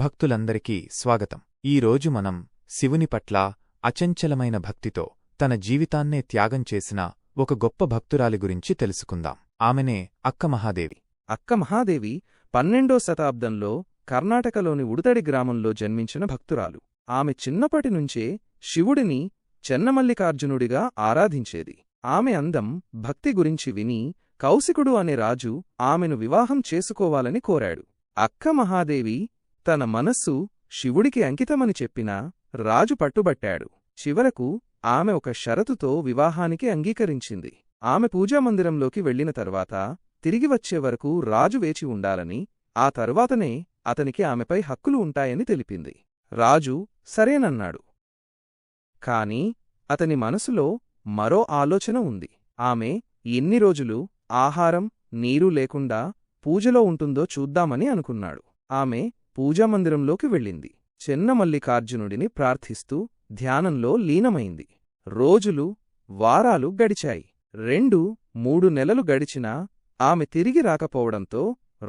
భక్తులందరికీ స్వాగతం. ఈరోజు మనం శివుని పట్ల అచంచలమైన భక్తితో తన జీవితాన్నే త్యాగం చేసిన ఒక గొప్ప భక్తురాలి గురించి తెలుసుకుందాం. ఆమెనే అక్క మహాదేవి. అక్క మహాదేవి పన్నెండో శతాబ్దంలో కర్ణాటకలోని ఉడుతడి గ్రామంలో జన్మించిన భక్తురాలు. ఆమె చిన్నప్పటినుంచే శివుడిని చెన్నమల్లికార్జునుడిగా ఆరాధించేది. ఆమె అందం భక్తి గురించి విని కౌశికుడు అనే రాజు ఆమెను వివాహం చేసుకోవాలని కోరాడు. అక్క మహాదేవి తన మనస్సు శివుడికి అంకితమని చెప్పినా రాజు పట్టుబట్టాడు. చివరకు ఆమె ఒక షరతుతో వివాహానికి అంగీకరించింది. ఆమె పూజామందిరంలోకి వెళ్ళిన తర్వాత తిరిగి వచ్చే వరకు రాజు వేచి ఉండాలని ఆ తరువాతనే అతనికి ఆమెపై హక్కులు ఉంటాయని తెలిపింది. రాజు సరేనన్నాడు. కాని అతని మనసులో మరో ఆలోచన ఉంది. ఆమె ఎన్ని రోజులు ఆహారం నీరు లేకుండా పూజలో ఉంటుందో చూద్దామని అనుకున్నాడు. ఆమె పూజామందిరంలోకి వెళ్ళింది. చెన్నమల్లికార్జునుడిని ప్రార్థిస్తూ ధ్యానంలో లీనమైంది. రోజులు వారాలు గడిచాయి. రెండు మూడు నెలలు గడిచినా ఆమె తిరిగి రాకపోవడంతో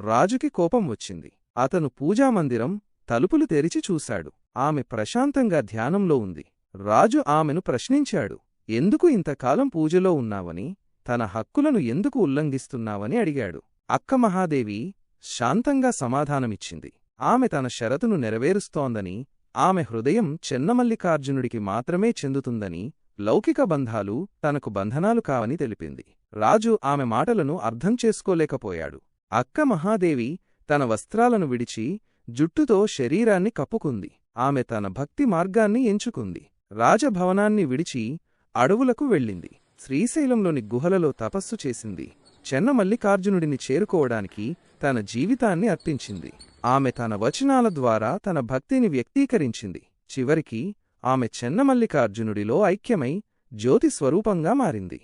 రాజుకి కోపం వచ్చింది. అతను పూజామందిరం తలుపులు తెరిచి చూశాడు. ఆమె ప్రశాంతంగా ధ్యానంలో ఉంది. రాజు ఆమెను ప్రశ్నించాడు. ఎందుకు ఇంతకాలం పూజలో ఉన్నావని తన హక్కులను ఎందుకు ఉల్లంఘిస్తున్నావని అడిగాడు. అక్క మహాదేవి శాంతంగా సమాధానమిచ్చింది. ఆమె తన షరతును నెరవేరుస్తోందని ఆమె హృదయం చెన్నమల్లికార్జునుడికి మాత్రమే చెందుతుందని లౌకిక బంధాలు తనకు బంధనాలు కావని తెలిపింది. రాజు ఆమె మాటలను అర్థం చేసుకోలేకపోయాడు. అక్క మహాదేవి తన వస్త్రాలను విడిచి జుట్టుతో శరీరాన్ని కప్పుకుంది. ఆమె తన భక్తి మార్గాన్ని ఎంచుకుంది. రాజభవనాన్ని విడిచి అడవులకు వెళ్ళింది. శ్రీశైలంలోని గుహలలో తపస్సు చేసింది. చెన్నమల్లికార్జునుడిని చేరుకోవడానికి తన జీవితాన్ని అర్పించింది. ఆమె తన వచనాల ద్వారా తన భక్తిని వ్యక్తీకరించింది. చివరికి ఆమె చెన్నమల్లికార్జునుడిలో ఐక్యమై జ్యోతి స్వరూపంగా మారింది.